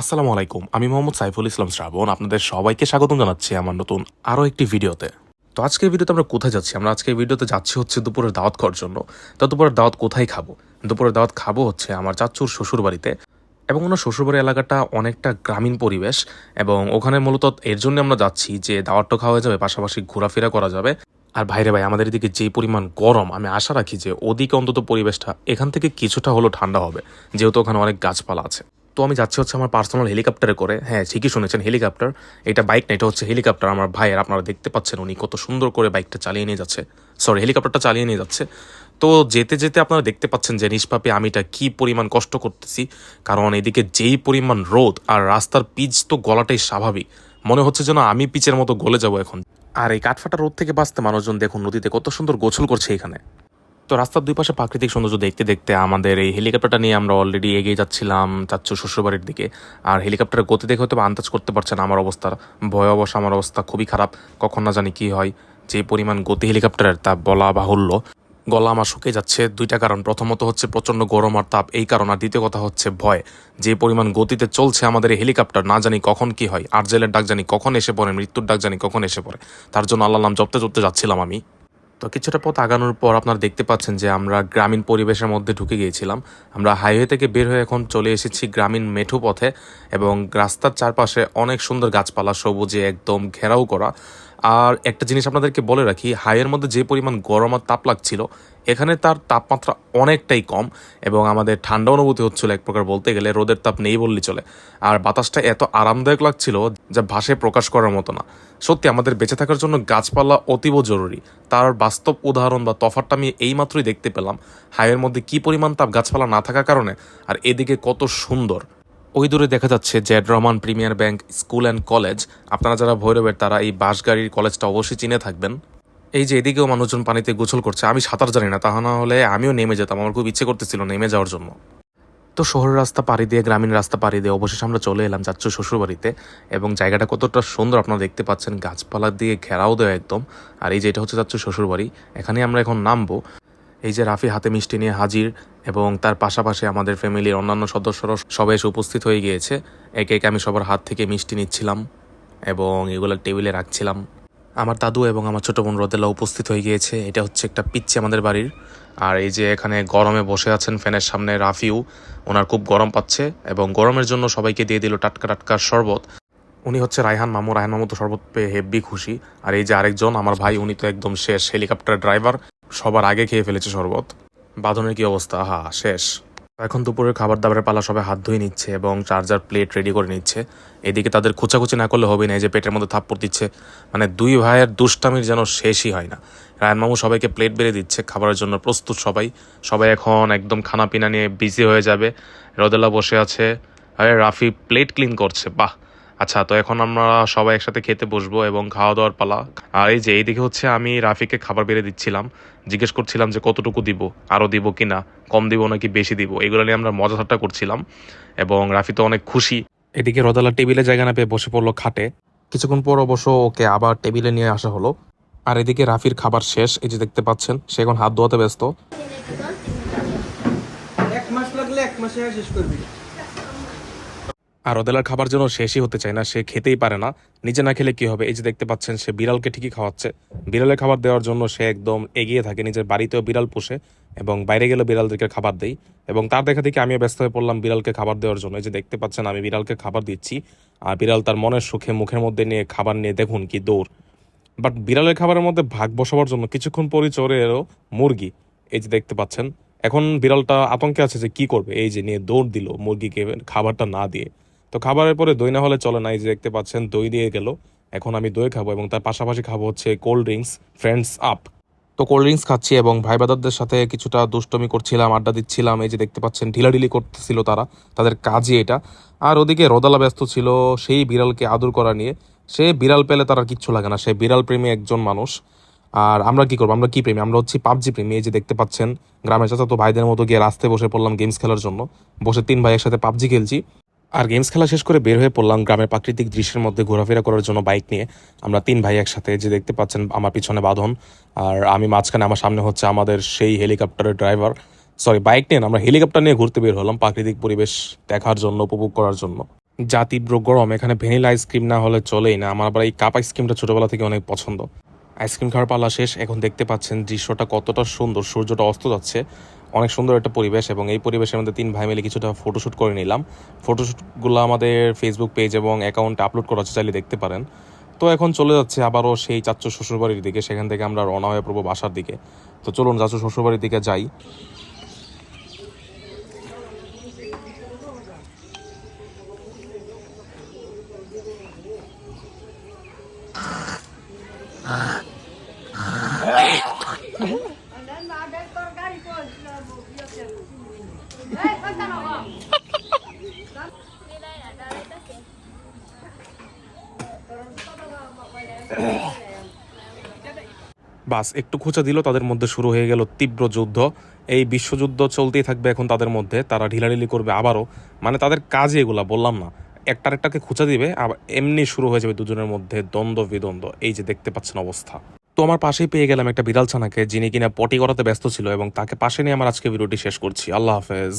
আসসালামু আলাইকুম, আমি মোহাম্মদ সাইফুল ইসলাম শ্রাবণ, আপনাদের সবাইকে স্বাগতম জানাচ্ছি আমার নতুন আরও একটি ভিডিওতে। তো আজকের ভিডিওতে আমরা কোথায় যাচ্ছি? আমরা আজকের ভিডিওতে যাচ্ছি হচ্ছে দুপুরের দাওয়াত খাওয়ার জন্য। তো দুপুরের দাওয়াত কোথায় খাব? দুপুরের দাওয়াত খাব হচ্ছে আমার চাচুর শ্বশুর বাড়িতে এবং ওনার শ্বশুরবাড়ি এলাকাটা অনেকটা গ্রামীণ পরিবেশ এবং ওখানে মূলত এর জন্য আমরা যাচ্ছি যে দাওয়াতটা খাওয়া হয়ে যাবে, পাশাপাশি ঘোরাফেরা করা যাবে। আর ভাইরে ভাই, আমাদের এদিকে যে পরিমাণ গরম, আমি আশা রাখি যে ওদিকে অন্তত পরিবেশটা এখান থেকে কিছুটা হলো ঠান্ডা হবে, যেহেতু ওখানে অনেক গাছপালা আছে। তো আমি যাচ্ছি হচ্ছে আমার পার্সোনাল হেলিকপ্টারে করে। হ্যাঁ ঠিকই শুনেছেন হেলিকপ্টার এটা বাইক না, এটা হচ্ছে হেলিকপ্টার আমার ভাইয়ের আপনারা দেখতে পাচ্ছেন, উনি কত সুন্দর করে বাইকটা চালিয়ে নিয়ে যাচ্ছে। সরি হেলিকপ্টারটা চালিয়ে নিয়ে যাচ্ছে। তো যেতে যেতে আপনারা দেখতে পাচ্ছেন যে নিষ্পাপে আমিটা কি পরিমাণ কষ্ট করতেছি। কারণ এদিকে যেই পরিমাণ রোদ আর রাস্তার পিচ তো গলাটাই স্বাভাবিক। মনে হচ্ছে যেন আমি পিচের মতো গলে যাব এখন। আর এই কাঠফাটা রোদ থেকে বাঁচতে মানুষজন দেখুন নদীতে কত সুন্দর গোছল করছে এখানে। তো রাস্তার দুই পাশে প্রাকৃতিক সৌন্দর্য দেখতে দেখতে আমাদের এই হেলিকপ্টারটা নিয়ে আমরা অলরেডি এগিয়ে যাচ্ছিলাম চাচ্চু শ্বশুরবাড়ির দিকে। আর হেলিকপ্টারের গতি দেখে হয়তো আন্দাজ করতে পারছেন আমার অবস্থার। ভয় অবশ্য আমার অবস্থা, খুবই খারাপ। কখন না জানি কি হয়। যে পরিমাণ গতি হেলিকপ্টারের, তা বলা বাহুল্য। গলা আমার শুকিয়ে যাচ্ছে। দুইটা কারণ। প্রথমত হচ্ছে প্রচণ্ড গরম আর তাপ, এই কারণ। আর দ্বিতীয় কথা হচ্ছে ভয়। যে পরিমাণ গতিতে চলছে আমাদের এই হেলিকপ্টার, না জানি কখন কি হয়। আর জেলের ডাক জানি কখন এসে পড়ে, মৃত্যুর ডাক জানি কখন এসে পড়ে। তার জন্য আল্লাহ নাম জপতে জপতে যাচ্ছিলাম আমি। তো কিছুটা পথ আগানোর পর আপনারা দেখতে পাচ্ছেন যে আমরা গ্রামীণ পরিবেশের মধ্যে ঢুকে গিয়েছিলাম। আমরা হাইওয়ে থেকে বের হয়ে এখন চলে এসেছি গ্রামীণ মেঠো পথে এবং রাস্তার চারপাশে অনেক সুন্দর গাছপালা, সবুজে একদম ঘেরাও করা। আর একটা জিনিস আপনাদেরকে বলে রাখি হাইয়ের মধ্যে যে পরিমাণ গরম আর তাপ লাগছিল এখানে তার তাপমাত্রা অনেকটাই কম এবং আমাদের ঠান্ডা অনুভূতি হচ্ছিল এক প্রকার বলতে গেলে রোদের তাপ নেই বললেই চলে। আর বাতাসটা এত আরামদায়ক লাগছিল যা ভাষায় প্রকাশ করার মতো না। সত্যি আমাদের বেঁচে থাকার জন্য গাছপালা অতীব জরুরি। তার বাস্তব উদাহরণ বা তফাতটা আমি এইমাত্রই দেখতে পেলাম। হাইয়ের মধ্যে কি পরিমাণ তাপ গাছপালা না থাকার কারণে আর এদিকে কত সুন্দর। ওই দূরে দেখা যাচ্ছে Z Rahman premier bank school and college. আপনারা যারা ভৈরবের তারা এই বাসগাড়ির কলেজটা অবশ্যই চিনে থাকবেন। এই যে এদিকেও মানুষজন পানিতে গোসল করছে, আমি সাঁতার জানি না, তা না হলে আমিও নেমে যেতাম, আমার খুব ইচ্ছে করতেছিল নেমে যাওয়ার জন্য। তো শহরের রাস্তা পাড়ি দিয়ে, গ্রামীণ রাস্তা পাড়ি দিয়ে অবশেষে আমরা চলে এলাম, যাচ্ছ শ্বশুরবাড়িতে। এবং জায়গাটা কতটা সুন্দর আপনারা দেখতে পাচ্ছেন, গাছপালা দিয়ে ঘেরাও দেওয়া একদম। আর এই যে এটা হচ্ছে যাচ্ছ শ্বশুরবাড়ি এখানে আমরা এখন নামবো। এই যে রাফি হাতে মিষ্টি নিয়ে হাজির, এবং তার পাশাপাশি আমাদের ফ্যামিলির অন্যান্য সদস্যরাও সবাই এসে উপস্থিত হয়ে গিয়েছে। একে একে আমি সবার হাত থেকে মিষ্টি নিচ্ছিলাম, এবং এগুলো টেবিলে রাখছিলাম। আমার দাদু এবং আমার ছোট বোন রোদেলা উপস্থিত হয়ে গিয়েছে। এটা হচ্ছে একটা পিচ্ছি আমাদের বাড়ির। আর এই যে এখানে গরমে বসে আছেন ফ্যানের সামনে রাফিউ, ওনার খুব গরম পাচ্ছে এবং গরমের জন্য সবাইকে দিয়ে দিল টাটকা টাটকা শরবত। উনি হচ্ছে রায়হান মামু। রায়হান মামু তো শরবত পেয়ে হেব্বি খুশি। আর এই যে আরেকজন, আমার ভাই, উনি তো একদম শেষ হেলিকপ্টার ড্রাইভার। সবার আগে খেয়ে ফেলেছে শরবত। বাঁধনের কি অবস্থা? হা শেষ। এখন দুপুরের খাবার দাবারের পালা সবাই হাত ধুয়ে নিচ্ছে এবং চার্জার প্লেট রেডি করে নিচ্ছে। এদিকে তাদের খোঁচাখুচি না করলে হবে না, এই যে পেটের মধ্যে থাপ্পড় দিচ্ছে মানে দুই ভাইয়ের দুষ্টামির যেন শেষই হয় না। রায়ন মামু সবাইকে প্লেট বেড়ে দিচ্ছে, খাবারের জন্য প্রস্তুত সবাই। সবাই এখন একদম খানা পিনা নিয়ে বিজি হয়ে যাবে। রদেলা বসে আছে। আরে রাফি প্লেট ক্লিন করছে, বাহ! আচ্ছা তো এখন আমরা সবাই একসাথে খেতে বসবো এবং খাওয়া দাওয়ার পালা। আর এই যে এইদিকে হচ্ছে আমি রাফিকে খাবার বেড়ে দিচ্ছিলাম। জিজ্ঞেস করছিলাম যে কতটুকু দিব? আরও দিব কি না? কম দিব নাকি বেশি দিব? এগুলো নিয়ে আমরা মজা ঠাট্টা করছিলাম এবং রাফি তো অনেক খুশি। এদিকে রদালা টেবিলে জায়গা না পেয়ে বসে পড়ল খাটে। কিছুক্ষণ পর অবশ্য ওকে আবার টেবিলে নিয়ে আসা হলো। আর এদিকে রাফির খাবার শেষ এই যে দেখতে পাচ্ছেন সে এখন হাত ধোয়াতে ব্যস্ত। এক মাস লাগলে এক মাসে শেষ করবি। আর ওদেলার খাবার যেন শেষই হতে চায় না, সে খেতেই পারে না। নিজে না খেলে কি হবে? এই যে দেখতে পাচ্ছেন, সে বিড়ালকে ঠিকই খাওয়াচ্ছে। বিড়ালের খাবার দেওয়ার জন্য সে একদম এগিয়ে থাকে, নিজের বাড়িতেও বিড়াল পোষে এবং বাইরে গেলে বিড়ালদেরকে খাবার দেই। এবং তার দেখা দেখি আমিও ব্যস্ত হয়ে পড়লাম বিড়ালকে খাবার দেওয়ার জন্য। এই যে দেখতে পাচ্ছেন, আমি বিড়ালকে খাবার দিচ্ছি। আর বিড়াল তার মনের সুখে, মুখের মধ্যে নিয়ে খাবার নিয়ে দেখুন কি দৌড়। বাট বিড়ালের খাবারের মধ্যে ভাগ বসাবার জন্য কিছুক্ষণ পরই চড়ে এলো মুরগি। এই যে দেখতে পাচ্ছেন, এখন বিড়ালটা আতঙ্কে আছে যে কি করবে? এই যে নিয়ে দৌড় দিল মুরগিকে খাবারটা না দিয়ে। তো খাবারের পরে দই না হলে চলে না, এই যে দেখতে পাচ্ছেন, দই দিয়ে গেল। এখন আমি দই খাব এবং তার পাশাপাশি খাব হচ্ছে কোল্ড ড্রিঙ্কস ফ্রেন্ডস আপ তো কোল্ড ড্রিঙ্কস খাচ্ছি এবং ভাই বাদারদের সাথে কিছুটা দুষ্টমি করছিলাম, আড্ডা দিচ্ছিলাম, এই যে দেখতে পাচ্ছেন, ঢিলাঢিলি করতেছিল তারা, তাদের কাজই এটা। আর ওদিকে রোদালা ব্যস্ত ছিল, সেই বিড়ালকে আদর করা নিয়ে। সে বিড়াল পেলে তার আর কিচ্ছু লাগে না, সে বিড়াল প্রেমী একজন মানুষ। আর আমরা কি করব, আমরা কি প্রেমী? আমরা হচ্ছি পাবজি প্রেমী, এই যে দেখতে পাচ্ছেন, গ্রামের চাচা তো ভাইদের মতো গিয়ে রাস্তায় বসে পড়লাম গেমস খেলার জন্য। বসে তিন ভাইয়ের সাথে পাবজি খেলছি। আর গেমস খেলা শেষ করে বের হয়ে পড়লাম গ্রামের প্রাকৃতিক দৃশ্যের মধ্যে ঘোরাফেরা করার জন্য বাইক নিয়ে। আমরা তিন ভাই একসাথে যে দেখতে পাচ্ছেন আমার পিছনে বাঁধন, আর আমি মাঝখানে আমার সামনে হচ্ছে আমাদের সেই হেলিকপ্টারের ড্রাইভার সরি বাইক নিয়ে আমরা হেলিকপ্টার নিয়ে ঘুরতে বের হলাম প্রাকৃতিক পরিবেশ দেখার জন্য, উপভোগ করার জন্য। যা তীব্র গরম, এখানে ভ্যানিলা আইসক্রিম না হলে চলেই না। আমার আবার এই কাপ আইসক্রিমটা ছোটবেলা থেকে অনেক পছন্দ। আইসক্রিম খাওয়ার পালা শেষ, এখন দেখতে পাচ্ছেন দৃশ্যটা কতটা সুন্দর, সূর্যটা অস্ত যাচ্ছে। অনেক সুন্দর একটা পরিবেশ এবং এই পরিবেশের মধ্যে তিন ভাই মিলে কিছুটা ফটোশ্যুট করে নিলাম। ফটোশ্যুটগুলো আমাদের ফেসবুক পেজ এবং অ্যাকাউন্টে আপলোড করা আছে, চাইলে দেখতে পারেন। তো এখন চলে যাচ্ছে আবারও সেই চাচ্চু শ্বশুরবাড়ির দিকে, সেখান থেকে আমরা রওনা হয়ে পড়ব বাসার দিকে। তো চলুন চাচ্চু শ্বশুরবাড়ির দিকে যাই। বাস একটু খোঁচা দিল, তাদের মধ্যে শুরু হয়ে গেল তীব্র যুদ্ধ। এই বিশ্বযুদ্ধ চলতেই থাকবে এখন তাদের মধ্যে, তারা ঢিলাঢিলি করবে আবারও। মানে তাদের কাজই এগুলা, বললাম না। একটার একটাকে খুঁচা দিবে, আবার এমনি শুরু হয়ে যাবে দুজনের মধ্যে দ্বন্দ্ব বিদ্বন্দ্ব এই যে দেখতে পাচ্ছেন অবস্থা। তো আমার পাশেই পেয়ে গেলাম একটা বিড়াল ছানাকে, যিনি কিনা পটি করাতে ব্যস্ত ছিল, এবং তাকে পাশে নিয়ে আমার আজকে ভিডিওটি শেষ করছি। আল্লাহ হাফেজ।